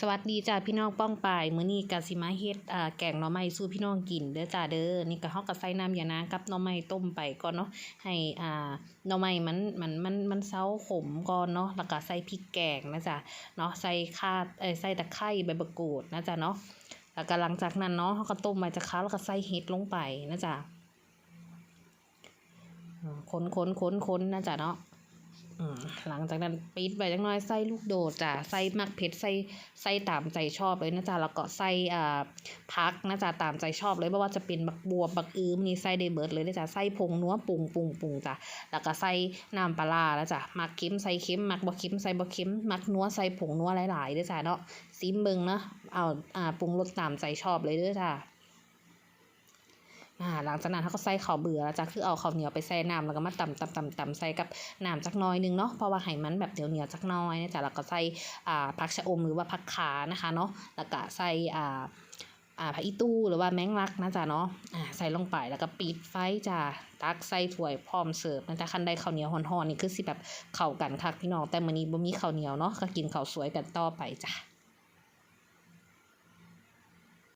สวัสดีจ้าพี่น้องป้องปายมื้อนี้กะสิมาเฮ็ดอ่าแกงหน่อไม้สู่พี่น้องกินเด้อจ้าเด้อนี่ก็เฮาก็ใส่น้ำยานางกับหน่อไม้ต้มไปก่อนเนาะให้อ่าหน่อไม้มันมันมันมันเซาขมก่อนเนาะแล้วก็ใส่พริกแกงนะจ้ะเนาะใส่ข่าเอ้ยใส่ตะไคร้ใบมะกรูดนะจ้ะเนาะแล้วก็หลังจากนั้นเนาะเฮาก็ต้มไว้จักคะแล้วก็ใส่เห็ดลงไปนะจ้ะอืมคนคนคนคนนะจ้ะเนาะ หลังจากนั้นปิดไว้จักหน่อยใส่ลูกโดดจ้ะใส่มักเผ็ดใส่ใส่ตามใจชอบเลยนะจ๊ะแล้วก็ใส่อ่าพักนะจ๊ะตามใจชอบเลยไม่ว่าจะเป็นบักบัวบักอืมนี่ใส่ได้เบิร์ดเลยนะจ๊ะใส่ผงนัวปรุงปรุงปรุงจ้ะแล้วก็ใส่น้ำปลาแล้วจ้ะมักเค็มใส่เค็มมักบ่เค็มใส่บ่เค็มมักนัวใส่ผงนัวหลายๆเด้อจ้ะเนาะซิมเบิงเนาะเอาอ่าปรุงรสตามใจชอบเลยด้อจ้ะ อ่าหลังจากนั้นเขาก็ใส่ข้าวเบื่อแล้วจ้ะคือเอาข้าวเหนียวไปใส่น้ำแล้วก็มาตำตำตำตำใส่กับน้ำจักน้อยหนึงเนาะเพราะว่าให้มันแบบเหนียวเหนียวจักน้อยนะจ๊ะแล้วก็ใส่อ่าผักชะอมหรือว่าผักขานะคะเนาะแล้วก็ใส่อ่าอ่าผักอีตู้หรือว่าแมงลักนะจ๊ะเนาะอ่าใส่ลงไปแล้วก็ปิดไฟจ้ะตักใส่ถ้วยพร้อมเสิร์ฟนะจ๊ะคันใดข้าวเหนียวห่อนๆนี่คือสิแบบเข้ากันคักพี่น้องแต่มื้อนี้บ่มีข้าวเหนียวเนาะก็กินข้าวสวยกันต่อไปจ้ะ